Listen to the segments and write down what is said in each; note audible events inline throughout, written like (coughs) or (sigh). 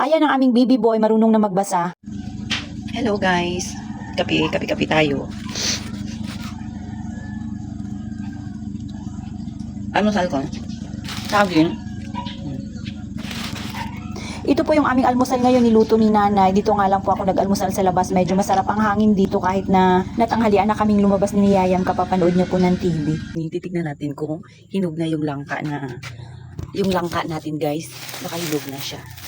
Ayan ang aming baby boy, marunong na magbasa. Hello guys. Kapi, kapi, kapi tayo. Ano sal ko? Saging. Ito po yung aming almusal ngayon niluto ni nanay. Dito nga lang po ako nag-almusal sa labas. Medyo masarap ang hangin dito kahit na natanghalian na kaming lumabas ni Yayam kapapanood niya po ng TV. Titignan natin kung hinog na yung langka na yung langka natin guys. Baka hinog na siya.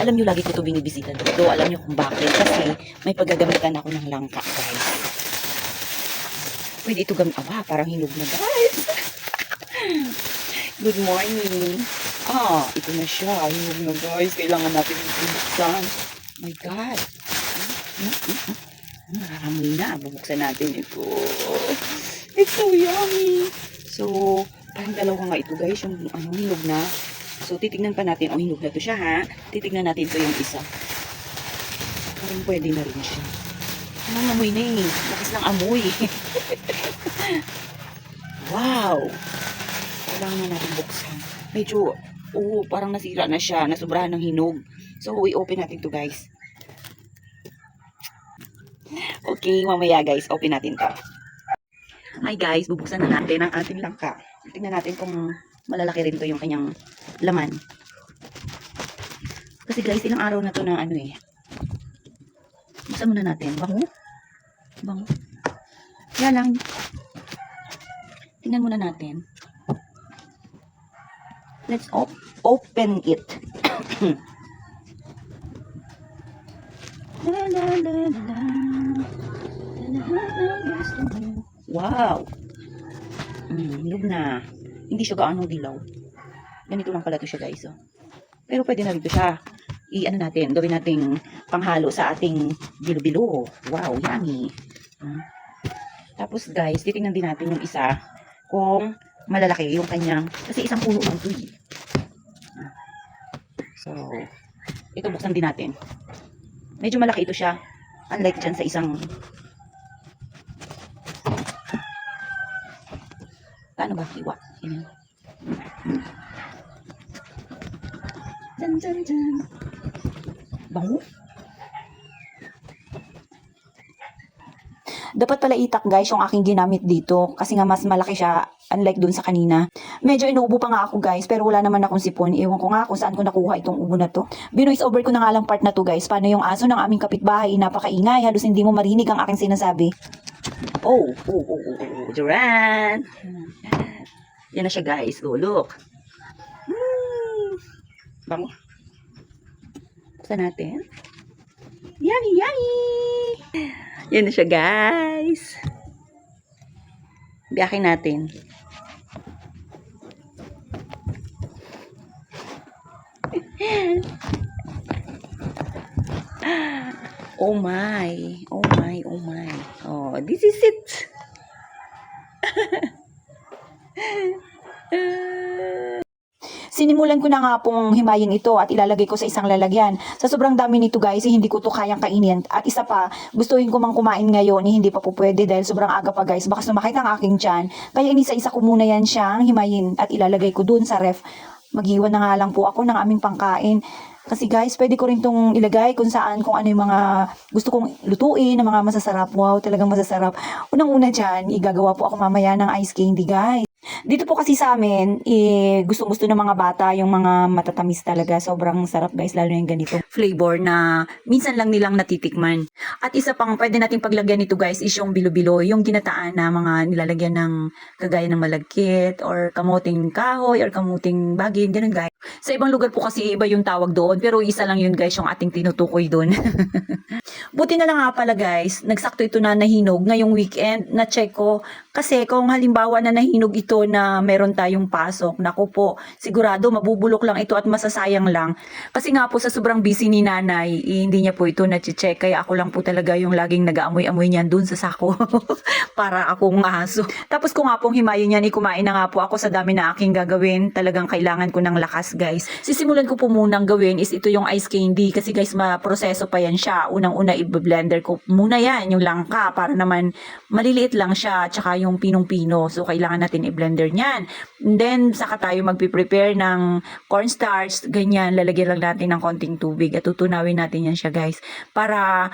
Alam niyo lagi ko ito binibisita dito. Alam niyo kung bakit. Kasi may paggagamitan ako ng langka guys. Pwede ito gamit. Aba, parang hinog na guys. (laughs) Good morning. Ah, ito na siya. Hinog na guys. Kailangan natin bubuksan. My God. Hmm, hmm, hmm. Nakakamoy na. Bubuksan natin ito. It's so yummy. So, parang dalawa nga ito guys. Yung ano, hinog na. So, titignan pa natin. O, hinog na to siya ha. Titignan natin ito yung isa. Parang pwede na rin siya. Anong amoy na eh. Lakas ng amoy. (laughs) wow. Kailangan na natin buksan. Medyo, oo, parang nasira na siya. Nasubrahan ng hinog. So, i-open natin to guys. Okay, mamaya guys, open natin to. Hi guys, bubuksan na natin ang ating langka. Tingnan natin kung malalaki rin to yung kanyang laman. Kasi guys, ilang araw na to na ano eh. Buksan muna natin. Bango. Bango. Kaya lang. Tingnan muna natin. Let's op open it. (coughs) Wow! Mm, hinog na. Hindi siya gaano dilaw. Ganito lang pala to siya guys. Oh. Pero pwede na rin to siya. I-ano natin, gawin nating panghalo sa ating bilo-bilo. Wow, yummy. Mm. Tapos guys, titingnan din natin yung isa kung malalaki yung kanyang, kasi isang puno lang to eh. So, ito buksan din natin. Medyo malaki ito siya. Unlike dyan sa isang Paano ba? Iwa. Ganyan. Dyan, dyan, dyan. Bango. Dapat pala itak guys yung aking ginamit dito kasi nga mas malaki siya unlike dun sa kanina. Medyo inuubo pa nga ako guys pero wala naman akong sipon. Ewan ko nga kung saan ko nakuha itong ubo na to. Binoise over ko na nga lang part na to guys. Paano yung aso ng aming kapitbahay napakaingay halos hindi mo marinig ang aking sinasabi. Oh, oh, oh, oh, oh, Duran. Yan na siya guys. Oh, look. Bango. Buksan natin. Yummy, yummy. Yan na siya guys. Biyakin natin. (laughs) Oh my. Oh my, oh my. Oh, this is it. (laughs) Sinimulan ko na nga pong himayin ito at ilalagay ko sa isang lalagyan. Sa sobrang dami nito guys, eh, hindi ko to kayang kainin. At isa pa, gustuhin ko mang kumain ngayon, eh, hindi pa po pwede dahil sobrang aga pa guys. Baka sumakit ang aking tiyan. Kaya inisa-isa ko muna yan siyang himayin at ilalagay ko dun sa ref. Mag-iwan na nga lang po ako ng aming pangkain. Kasi guys, pwede ko rin tong ilagay kung saan, kung ano yung mga gusto kong lutuin, ng mga masasarap. Wow, talagang masasarap. Unang-una dyan, igagawa po ako mamaya ng ice candy guys. Dito po kasi sa amin, eh, gusto-gusto ng mga bata yung mga matatamis talaga. Sobrang sarap guys, lalo yung ganito. Flavor na minsan lang nilang natitikman. At isa pang pwede nating paglagyan nito guys is yung bilo-bilo, yung ginataan na mga nilalagyan ng kagaya ng malagkit or kamuting kahoy or kamuting bagin, ganun guys. Sa ibang lugar po kasi iba yung tawag doon, pero isa lang yun guys yung ating tinutukoy doon. (laughs) Buti na lang nga pala guys, nagsakto ito na nahinog ngayong weekend, na-check ko. Kasi kung halimbawa na nahinog ito na meron tayong pasok, naku po, sigurado mabubulok lang ito at masasayang lang. Kasi nga po sa sobrang busy ni nanay, eh, hindi niya po ito na-check. Kaya ako lang po talaga yung laging nag-aamoy-amoy niyan dun sa sako. (laughs) Para akong aso. Tapos kung nga pong himayin niyan, ikumain na nga po ako sa dami na aking gagawin. Talagang kailangan ko ng lakas guys. Sisimulan ko po munang gawin is ito yung ice candy. Kasi guys, maproseso pa yan siya. Unang-una, i-blender ko muna yan, yung langka. Para naman maliliit lang siya. Tsaka yung pinong-pino. So, kailangan natin i-blend i-blender niyan. And then, saka tayo magpiprepare ng cornstarch, ganyan, lalagyan lang natin ng konting tubig at tutunawin natin yan siya guys. Para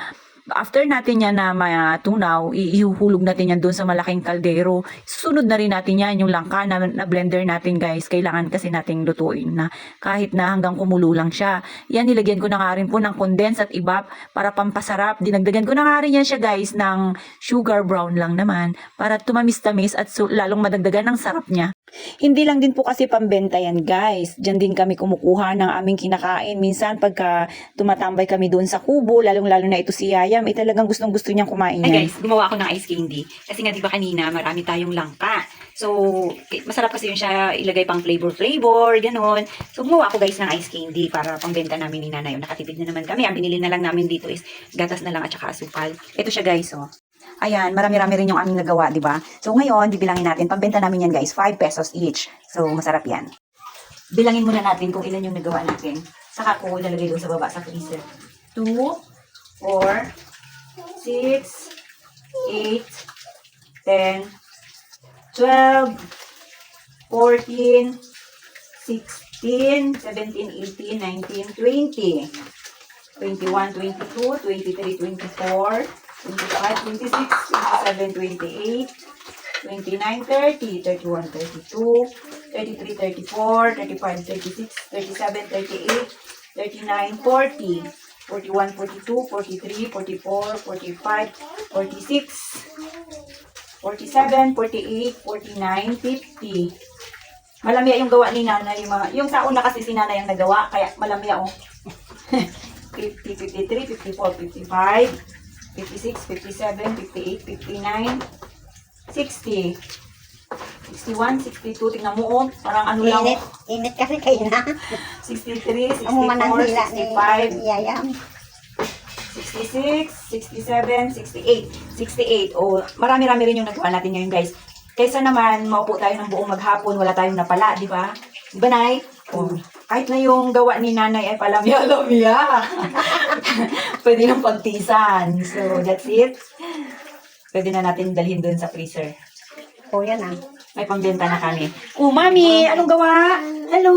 after natin yan na matunaw, ihuhulog natin yan doon sa malaking kaldero. Susunod na rin natin yan, yung langka na, na blender natin guys. Kailangan kasi nating lutuin na kahit na hanggang kumulo lang siya. Yan, nilagyan ko na nga rin po ng condense at ibap para pampasarap. Dinagdagan ko na nga rin yan siya guys ng sugar brown lang naman para tumamis-tamis at su- lalong madagdagan ng sarap niya. Hindi lang din po kasi pambenta yan guys. Diyan din kami kumukuha ng aming kinakain. Minsan pagka tumatambay kami doon sa kubo, lalong-lalo na ito si Yayam, eh talagang gustong-gusto niyang kumain Ay yan. guys, gumawa ako ng ice candy. Kasi nga di ba kanina, marami tayong langka. So, k- masarap kasi yun siya ilagay pang flavor-flavor, ganon. So, gumawa ako guys ng ice candy para pangbenta namin ni nanay. Nakatipid na naman kami. Ang binili na lang namin dito is gatas na lang at saka asukal. Ito siya guys, oh. Ayan, marami-rami rin yung aming nagawa, di ba? So, ngayon, bibilangin natin. Pambenta namin yan guys, 5 pesos each. So, masarap yan. Bilangin muna natin kung ilan yung nagawa natin. Saka ko ilalagay doon sa baba sa freezer. 2, 4, 6, 8, 10, 12, 14, 16, 17, 18, 19, 20, 21, 22, 23, 24, 25, 26, 27, 28, 29, 30, 31, 32, 33, 34, 35, 36, 37, 38, 39, 40, 41, 42, 43, 44, 45, 46, 47, 48, 49, 50. Malamya yung gawa ni nanay. Yung, yung sa una kasi si nanay ang nagawa, kaya malamya oh. 50, 53, 54, 55, 56, 57, 58, 59, 60, 61, 62, tingnan mo oh, parang ano lang Init, oh. init kasi kayo na. (laughs) 63, Ang mananghila 64, ni 65, Yayam. 66, 67, 68. 68. O, marami-rami rin yung nagawa natin ngayon, guys. Kaysa naman, maupo tayo ng buong maghapon, wala tayong napala, di ba? Di ba, Nay? O, kahit na yung gawa ni Nanay ay palamya-lamya. (laughs) Pwede nang pagtisan. So, that's it. Pwede na natin dalhin dun sa freezer. O, yan ah. May pambenta na kami. Oh, Mami! Anong gawa? Hello!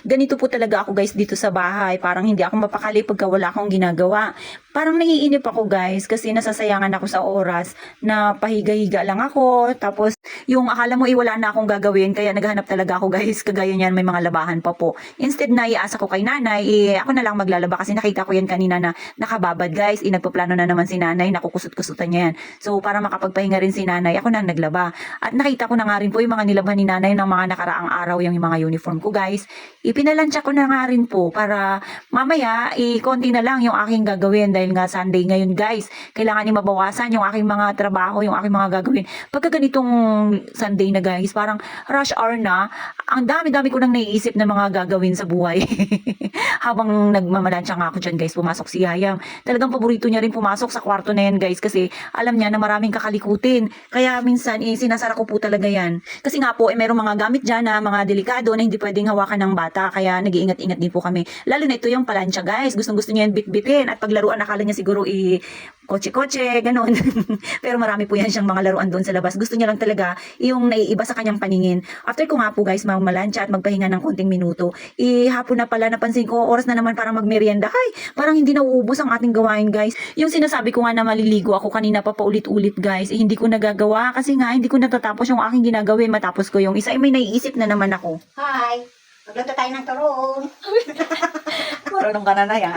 Ganito po talaga ako guys dito sa bahay. Parang hindi ako mapakali pagka wala akong ginagawa. Parang naiinip ako guys kasi nasasayangan ako sa oras na pahiga-higa lang ako. Tapos yung akala mo iwala na akong gagawin kaya naghanap talaga ako guys. Kagaya niyan may mga labahan pa po. Instead na iasa ko kay nanay, eh, ako na lang maglalaba kasi nakita ko yan kanina na nakababad guys. Eh, nagpaplano na naman si nanay, nakukusot-kusutan niya yan. So para makapagpahinga rin si nanay, ako na naglaba. At nakita ko na nga rin po yung mga nilabhan ni nanay ng mga nakaraang araw yung mga uniform ko guys. Ipinalansya ko na nga rin po para mamaya, eh, konti na lang yung aking gagawin dahil nga Sunday ngayon guys. Kailangan ni mabawasan yung aking mga trabaho, yung aking mga gagawin. Pagka ganitong Sunday na guys, parang rush hour na, ang dami-dami ko nang naiisip na mga gagawin sa buhay. (laughs) Habang nagmamalansya nga ako dyan guys, pumasok si Yayam. Talagang paborito niya rin pumasok sa kwarto na yan guys kasi alam niya na maraming kakalikutin. Kaya minsan, eh, sinasara ko po talaga yan. Kasi nga po, eh, merong mga gamit dyan na mga delikado na hindi pwedeng hawakan ng bata. Kaya nag-iingat-ingat din po kami. Lalo na ito yung palansya guys. Gustong-gusto niya yan bit-bitin at paglaruan akala niya siguro i kotse-kotse, ganun. (laughs) Pero marami po yan siyang mga laruan doon sa labas. Gusto niya lang talaga yung naiiba sa kanyang paningin. After ko nga po guys, mamalansya at magpahinga ng konting minuto, ihapon na pala napansin ko, oras na naman para magmerienda. Ay, parang hindi na uubos ang ating gawain guys. Yung sinasabi ko nga na maliligo ako kanina pa paulit-ulit guys, eh, hindi ko nagagawa kasi nga hindi ko natatapos yung aking ginagawin matapos ko yung isa. Eh, may naiisip na naman ako. Hi. Magluto tayo ng turon. (laughs) Marunong ka na na ya.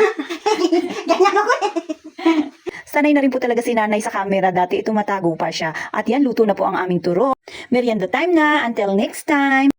Ganyan ako eh. Sanay na rin po talaga si nanay sa camera dati, tumatago pa siya. At yan, luto na po ang aming turo. Merienda time na, until next time.